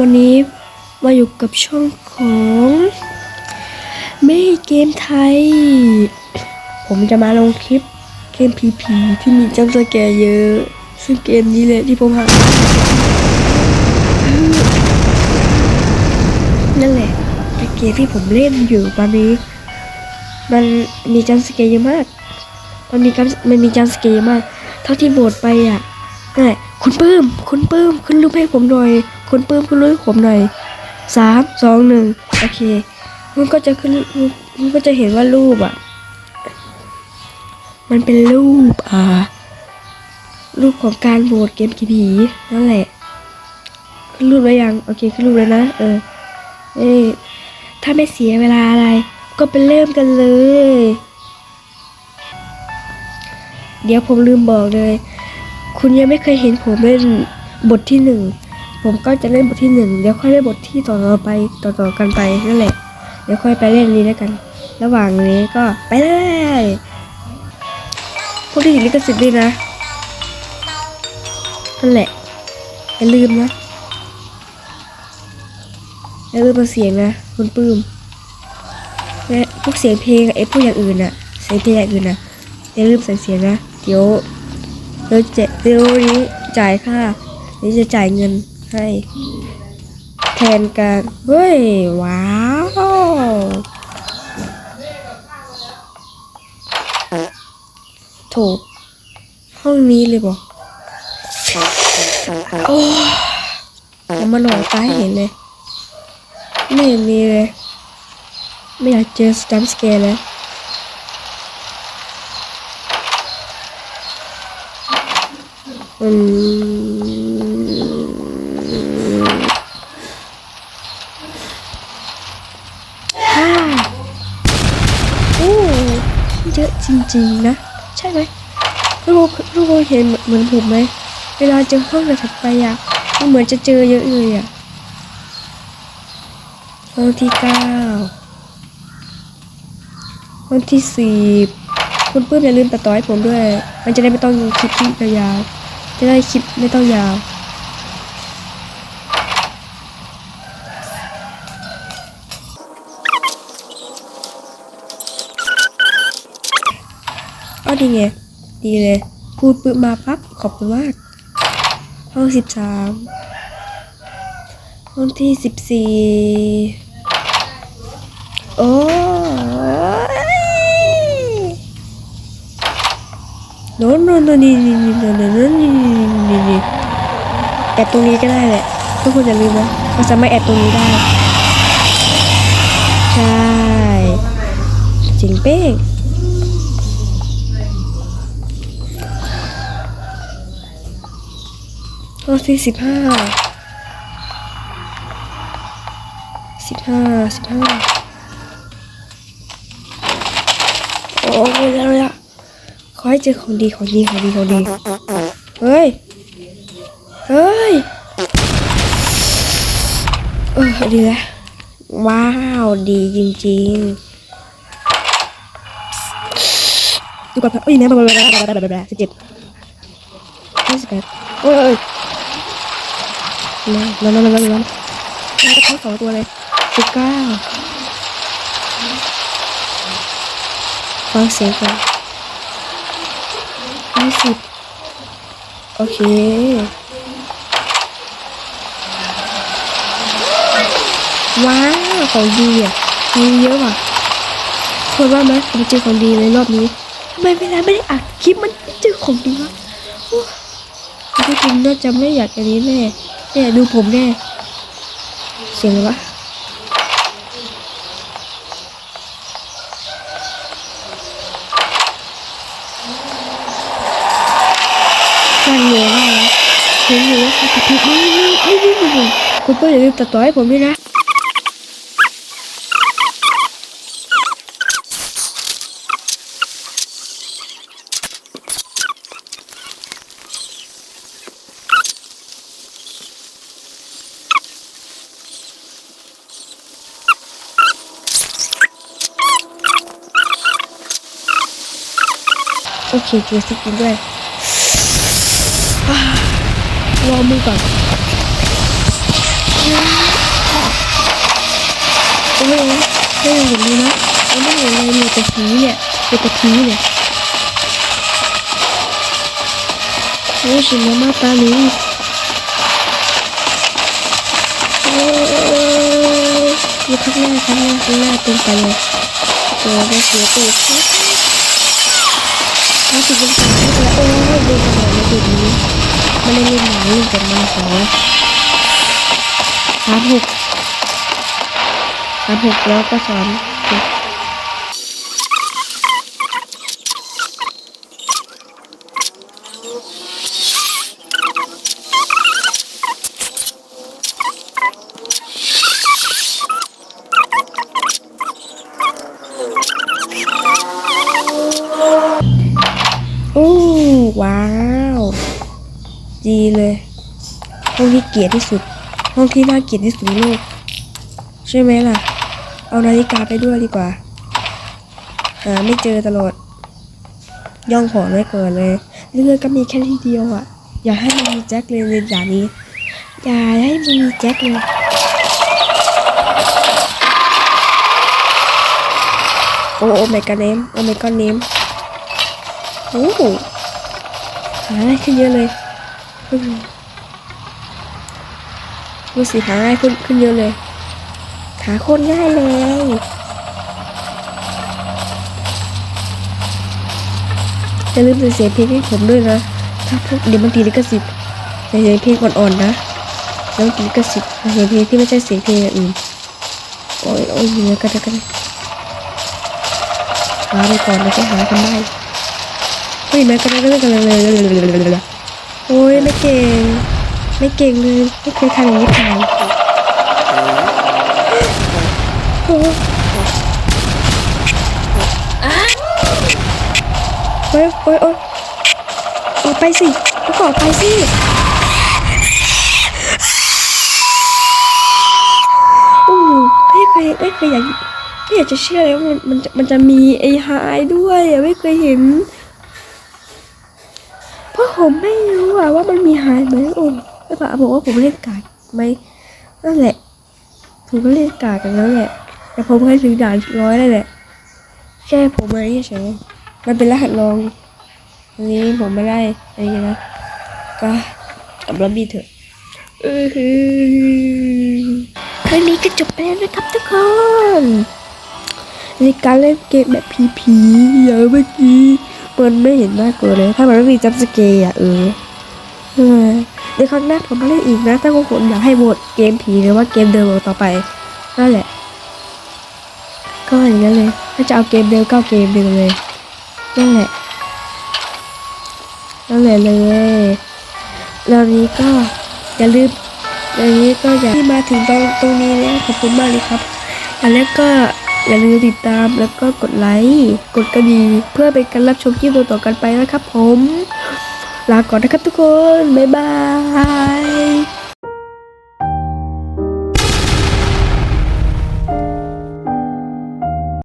วันนี้มาอยู่กับช่องของไม่เกมไทย ผมจะมาลงคลิปเกมผีผีที่มีจัมป์สแกร์เยอะ ซึ่งเกมนี้เลยที่ผมหา นั่นแหละแต่เกมที่ผมเล่นอยู่ตอนนี้ มันมีจัมป์สแกร์เยอะมาก มันมีมันมีจัมป์สแกร์เยอะมาก เท่าที่โหวตไปอะนั่นแหละคุณปื้ม คุณปื้มขึ้นรูปให้ผมหน่อย คุณปื้มขึ้นรูปให้ผมหน่อยสามสองหนึ่งโอเคมันก็จะขึ้นมันก็จะเห็นว่ารูปอะ มันเป็นรูปอ่า รูปของการโหวตเกมผีนั่นแหละ ขึ้นรูปแล้วยัง โอเคขึ้นรูปแล้วนะ เออเอ้ถ้าไม่เสียเวลาอะไร ก็ไปเริ่มกันเลย เดี๋ยวผมลืมบอกเลย คุณยังไม่เคยเห็นผมเล่นบทที่หนึ่ง ผมก็จะเล่นบทที่หนึ่งเดี๋ยวค่อยเล่นบทที่ต่อๆไปต่อๆกันไปนั่นแหละ เดี๋ยวค่อยไปเล่นนี้แล้วกัน ระหว่างนี้ก็ไปเลยพวกที่ติดลิขสิทธิ์ด้วยนะนั่นแหละอย่าลืมนะอย่าลืมมาเสียงนะคุณปื้มและพวกเสียงเพลงไอ้พวกอย่างอื่นอะเสียงเพลงอย่างอื่นอะอย่าลืมใส่เสียงนะเดี๋ยวเดี๋ยวเจเดี๋ยวนี้จ่ายค่าเดี๋ยวจะจ่ายเงิน ให้แทนกันเฮ้ย ว้าวโถห้องนี้เลยบอกโอ้ยมาหลอกตาเห็นเลย ไม่เห็นมีเลย ไม่อยากเจอสตัมสเกร์แล้วอืมฮ่าโอ้เยอะ จริงๆนะ ใช่ไหมลูกลูกเห็นเหมือนผมไหมเวลาเจอห้องถัดไปอะมันเหมือนจะเจอเยอะเลยอะห้องที่เก้าวันที่สิบคุณปื้มอย่าลืมตัดต่อให้ผมด้วย มันจะได้ไม่ต้องคลิปที่ยาวจะได้คลิปไม่ต้องยาว ดีไง ดีเลย พูดปื้มมาปั๊บ ขอบคุณมาก ห้องสิบสาม ห้องที่สิบสี่ โอ้โน้นโน้นโน้นนี่นี่นี่โน้นโน้นโน้นนี่นี่นี่นี่แอบตรงนี้ก็ได้แหละทุกคนอย่าลืมนะเราสามารถแอบตรงนี้ได้ ใช่ จริงเป้ง ห้องที่สิบห้าสิบห้าสิบห้าโอ้ยแล้วละขอให้เจอของดีของดีของดีของดีเฮ้ยเฮ้ยเออดีแล้วว้าวดีจริงๆดูก่อนเอ้ยแม่บลาบลาบลาบลาบลาบลาสิบเจ็ดยี่สิบแปดโอ้ย โอ้ยมามามามามามามาทั้งสองตัวเลยสิบเก้าฟังเสียงกันยี่สิบโอเคว้าวของดีอะมีเยอะว่ะคนว่าไหมผมเจอของดีในรอบนี้ทำไมเวลาไม่ได้อัดคลิปมันเจอของดีวะจริงน่าจะไม่อยากอันนี้แน่ เนี่ยดูผมแน่เสียงอะไรวะนั่นเงยนะเห็นอยู่ว่าเขาจะพิมพ์ไม่ไม่ไม่ไม่ไม่คุณเปิ้ลอย่าลืมตัดต่อให้ผมด้วยนะ เคเจอสกินด้วยรอมือก่อนโอ้ยไม่เห็นเลยนะไม่เห็นเลยมีแต่ผีเนี่ยมีแต่ผีเนี่ยโอ้ชินมาตาลีโอ้ยอยู่ข้างหน้าข้างหน้าข้างหน้าตรงไปเลยโอ้ยเสียตู ดถ้าถึงเป็นสายแล้วโอ้ยดูขนาดนี้ดูนี้ไม่ได้เล่นหนังเล่นแต่มาสองสามหกสามหกแล้วก็สอนเจ็ดโอ้ว้าว ดีเลย ห้องที่เกลียดที่สุด ห้องที่น่าเกลียดที่สุดในโลก ใช่ไหมล่ะ เอานาฬิกาไปด้วยดีกว่า หาไม่เจอตลอด ย่องหอนไว้ก่อนเลย เรือก็มีแค่ทีเดียวอะ่ะ อย่าให้มันมีแจ็คเลยในด่านนี้ อย่าให้มันมีแจ็คเลยโอ้โอ้ไม่กันเนมโอ้ไม่กันเนม โอ้โหหาได้ขึ้นเยอะเลยอืมดูสิหาง่ายขึ้นขึ้นเยอะเลย หาโคนง่ายเลยอย่าลืมเสียงเพลงให้ผมด้วยนะ ถ้าพวกเดี๋ยวมันตีลิขสิทธิ์เสียงเพลงอ่อนๆนะแล้วตีลิขสิทธิ์เสียงเพลงที่ไม่ใช่เสียงเพลงอื่นโอ้ยโอ้ยเหนื่อยกันกันหาไปก่อนแล้วจะหากันได้ เฮ้ยแม่กันกันกันเลยโอ้ยไม่เก่ง ไม่เก่งเลยไม่เคยทำอย่างนี้ผ่านโอ้เฮ้ยเฮ้ยเฮ้ยออกไปสิก็ออกไปสิโอ้ไม่เคยไม่เคยอยากไม่อยากจะเชื่อเลยว่ามันมันจะมันจะมีไอ้หายด้วยไม่เคยเห็นเพราะ ผมไม่รู้อะว่ามันมีหายไหมโอ้ไม่ป่ะบอกว่าผมเล่นกากไหมนั่นแหละ ผมก็เล่นกากกันแล้วแหละ แต่ผมเคยถึงด่านร้อยแล้แหละแค่ผมมาเฉยมันเป็นรหัสรองอันนี้ผมไม่ได้อะไรอย่างเงี้ยนะก็กลับล็อบบี้เถอะเออฮือคลิปนี้ก็จบไปแล้วนะครับทุกคนในการเล่นเกมแบบผีๆอย่างเมื่อกี้ มันไม่เห็นน่ากลัวเลย ถ้ามันไม่มีจัมสเกร์อะเออเดี๋ยวครั้งหน้าผมมาเล่นอีกนะ ถ้าพวกคุณอยากให้โหวตเกมผีหรือว่าเกมเดิมต่อไปนั่นแหละ ก็อย่างนั้นเลย ถ้าจะเอาเกมเดิมก็เอาเกมเดิมเลยนั่นแหละนั่นแหละเลยแล้วนี้ก็อย่าลืมแล้วนี้ก็อย่าที่มาถึงตรงตรงนี้แล้วขอบคุณมากเลยครับอันแล้วก็ อย่าลืมติดตามแล้วก็กดไลค์กดกระดิ่งเพื่อเป็นการรับชมคลิปต่อๆกันไปนะครับผม ลาก่อนนะครับทุกคน บ๊ายบาย